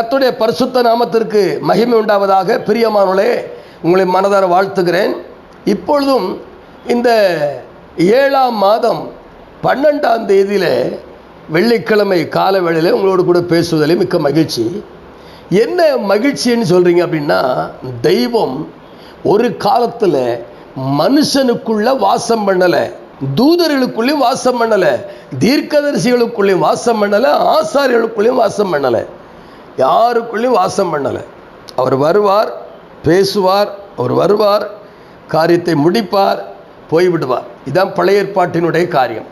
கத்துடைய பரிசுத்த நாமத்திற்கு மகிமை உண்டாவதாக. பிரியமானவளே உங்களை மனதார வாழ்த்துகிறேன். இப்பொழுதும் இந்த ஏழாம் மாதம் பன்னெண்டாம் தேதியில் வெள்ளிக்கிழமை கால வேளையில் உங்களோடு கூட பேசுவதிலே மிக்க மகிழ்ச்சி. என்ன மகிழ்ச்சின்னு சொல்கிறீங்க அப்படின்னா தெய்வம் ஒரு காலத்தில் மனுஷனுக்குள்ள வாசம் பண்ணலை தூதர்களுக்குள்ளேயும் வாசம் பண்ணலை தீர்க்கதரிசிகளுக்குள்ளேயும் வாசம் பண்ணலை ஆசாரியர்களுக்குள்ளேயும் வாசம் பண்ணலை. யாருக்குள்ளேயும் வாசம் பண்ணலை. அவர் வருவார் பேசுவார் அவர் வருவார் காரியத்தை முடிப்பார் போய்விடுவார். இதான் பழைய ஏற்பாட்டினுடைய காரியம்.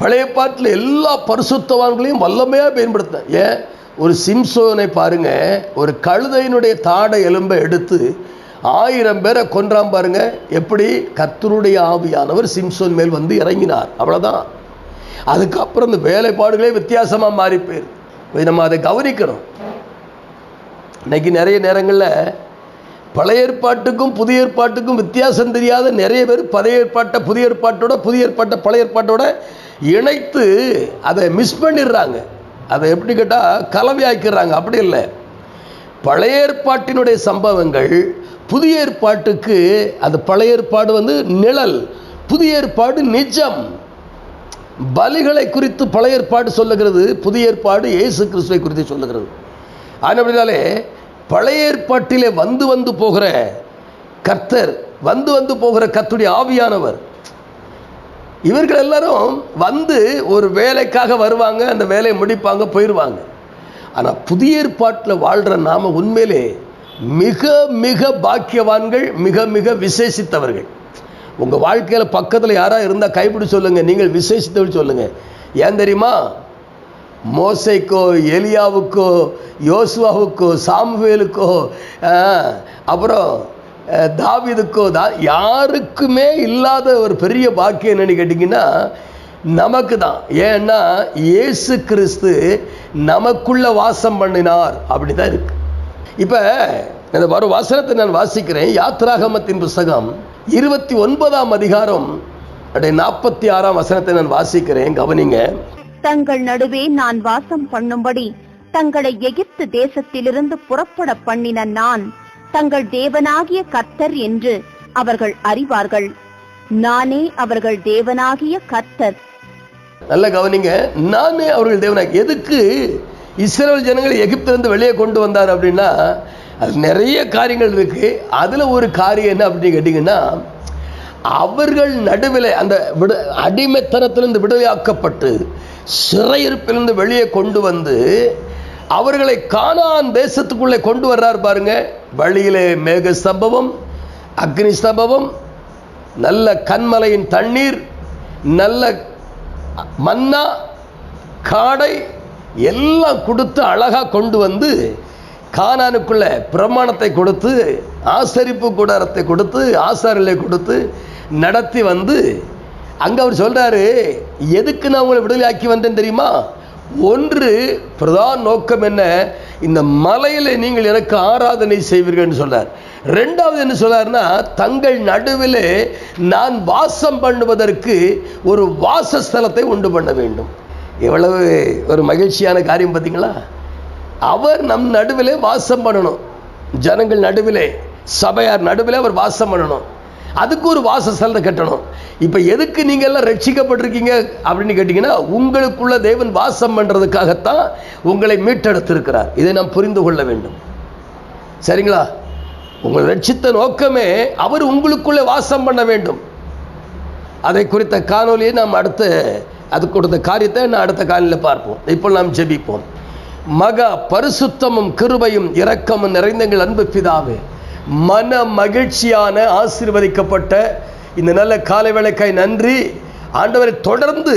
பழைய பாட்டில் எல்லா பரிசுத்தவான்களையும் வல்லமையாக பயன்படுத்த ஏன்? ஒரு சிம்சோனை பாருங்க ஒரு கழுதையினுடைய தாடை எலும்பை எடுத்து ஆயிரம் பேரை கொன்றாம் பாருங்க. எப்படி? கத்தருடைய ஆவியானவர் சிம்சோன் மேல் வந்து இறங்கினார். அவ்வளோதான் அதுக்கப்புறம் இந்த வேலைப்பாடுகளே வித்தியாசமாக மாறி போயிரு. நம்ம அதை கவனிக்கணும். இன்னைக்கு நிறைய நேரங்களில் பழைய ஏற்பாட்டுக்கும் புதிய ஏற்பாட்டுக்கும் வித்தியாசம் தெரியாத நிறைய பேர் பழைய ஏற்பாட்டை புதிய ஏற்பாட்டோட புதிய ஏற்பாட்டை பழைய ஏற்பாட்டோட இணைத்து அதை மிஸ் பண்ணிடுறாங்க. அதை எப்படி கேட்டால் கலவையாக்கிறாங்க அப்படி இல்லை. பழைய ஏற்பாட்டினுடைய சம்பவங்கள் புதிய ஏற்பாட்டுக்கு அது பழைய ஏற்பாடு வந்து நிழல் புதிய ஏற்பாடு நிஜம். பலிகளை குறித்து பழைய ஏற்பாடு சொல்லுகிறது புதிய ஏற்பாடு இயேசு கிறிஸ்துவை குறித்து சொல்லுகிறது. அப்படினாலே பழைய ஏற்பாட்டிலே வந்து வந்து போகிற கர்த்தர் வந்து வந்து போகிற கத்துடைய ஆவியானவர். இவர்கள் எல்லாரும் வந்து ஒரு வேலைக்காக வருவாங்க அந்த வேலையை முடிப்பாங்க போயிடுவாங்க ஆனால் புதிய ஏற்பாட்டில் வாழ்கிற நாம உண்மையிலே மிக மிக பாக்கியவான்கள் மிக மிக விசேஷித்தவர்கள். உங்கள் வாழ்க்கையில் பக்கத்தில் யாராக இருந்தால் கைப்பிடி சொல்லுங்கள் நீங்கள் விசேஷித்தவர் சொல்லுங்கள் ஏன் தெரியுமா? மோசைக்கோ எலியாவுக்கோ யோசுவாவுக்கோ சாமுவேலுக்கோ அப்புறம் தாவிதுக்கோ தான் தா யாருக்குமே இல்லாத ஒரு பெரிய பாக்கியம் என்னன்னு கேட்டிங்கன்னா நமக்கு தான். ஏன்னா இயேசு கிறிஸ்து நமக்குள்ள வாசம் பண்ணினார். அப்படி தான் இருக்கு. இப்போ இந்த வரும் வசனத்தை நான் வாசிக்கிறேன். யாத்ராகமத்தின் புஸ்தகம் இருபத்தி ஒன்பதாம் அதிகாரம் அப்படியே நாற்பத்தி ஆறாம் வசனத்தை நான் வாசிக்கிறேன். கவனிங்க. தங்கள் நடுவே நான் வாசம் பண்ணும்படி தங்களை எகிப்து தேசத்திலிருந்து புறப்பட பண்ணின நான் தங்கள் தேவனாகிய கர்த்தர் என்று அவர்கள் அறிவார்கள். நானே அவர்கள் தேவனாகிய கர்த்தர். நல்ல கவனிங்க நானே அவர்கள் தேவனாக எதுக்கு இஸ்ரேல் ஜனங்களை எகிப்திலிருந்து வெளியே கொண்டு வந்தார் அப்படின்னா அது நிறைய காரியங்கள் இருக்கு. அதில் ஒரு காரியம் என்ன அப்படின்னு கேட்டிங்கன்னா அவர்கள் நடுவில் அந்த விடு அடிமைத்தனத்திலிருந்து விடுதலையாக்கப்பட்டு சிறையிருப்பிலிருந்து வெளியே கொண்டு வந்து அவர்களை காணான் தேசத்துக்குள்ளே கொண்டு வர்றார் பாருங்க. வழியிலே மேக சம்பவம் அக்னி சம்பவம் நல்ல கண்மலையின் தண்ணீர் நல்ல மன்னா காடை எல்லாம் கொடுத்து அழகாக கொண்டு வந்து கானானுக்குள்ள பிரமாணத்தை கொடுத்து ஆசரிப்பு கூடாரத்தை கொடுத்து ஆசாரிகளை கொடுத்து நடத்தி வந்து அங்கே அவர் சொல்கிறாரு எதுக்கு நான் உங்களை விடுதலையாக்கி வந்தேன் தெரியுமா? ஒன்று பிரதான நோக்கம் என்ன? இந்த மலையில் நீங்கள் எனக்கு ஆராதனை செய்வீர்கள்னு சொல்கிறார் ரெண்டாவது என்ன சொல்றாருன்னா தங்கள் நடுவில் நான் வாசம் பண்ணுவதற்கு ஒரு வாசஸ்தலத்தை உண்டு பண்ண வேண்டும். எவ்வளவு ஒரு மகிழ்ச்சியான காரியம் பார்த்தீங்களா? அவர் நம் நடுவில் வாசம் பண்ணணும். ஜனங்கள் நடுவிலே சபையார் நடுவில் அவர் வாசம் பண்ணணும். அதுக்கு ஒரு வாசஸ்தலத்தை கட்டணும். இப்போ எதுக்கு நீங்கள் எல்லாம் ரட்சிக்கப்பட்டிருக்கீங்க அப்படின்னு கேட்டிங்கன்னா உங்களுக்குள்ள தேவன் வாசம் பண்ணுறதுக்காகத்தான் உங்களை மீட்டெடுத்திருக்கிறார். இதை நாம் புரிந்து கொள்ள வேண்டும். சரிங்களா? உங்கள் ரட்சித்த நோக்கமே அவர் உங்களுக்குள்ளே வாசம் பண்ண வேண்டும். அதை குறித்த காணொலியை நாம் அடுத்த அது கொடுத்த காரியத்தை நான் அடுத்த காலையில் பார்ப்போம். இப்போ நாம் ஜெபிப்போம். மகா பரிசுத்தமும் கிருபையும் இரக்கமும் நிறைந்தங்கள் அன்பு பிதாவே. மன மகிழ்ச்சியான ஆசீர்வதிக்கப்பட்ட இந்த நல்ல காலை விளக்காய் நன்றி. ஆண்டவரை தொடர்ந்து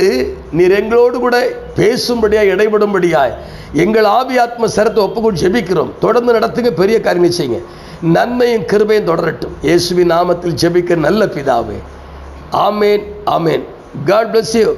நீர் எங்களோடு கூட பேசும்படியாய் இடைபடும்படியாய் எங்கள் ஆவி ஆத்ம சரத்தை ஒப்புக்கொண்டு ஜெபிக்கிறோம். தொடர்ந்து நடத்துங்க பெரிய காரியம் செய்யுங்க. நன்மையும் கிருபையும் தொடரட்டும். இயேசுவின் நாமத்தில் ஜெபிக்க நல்ல பிதாவே. ஆமேன் ஆமேன். God bless you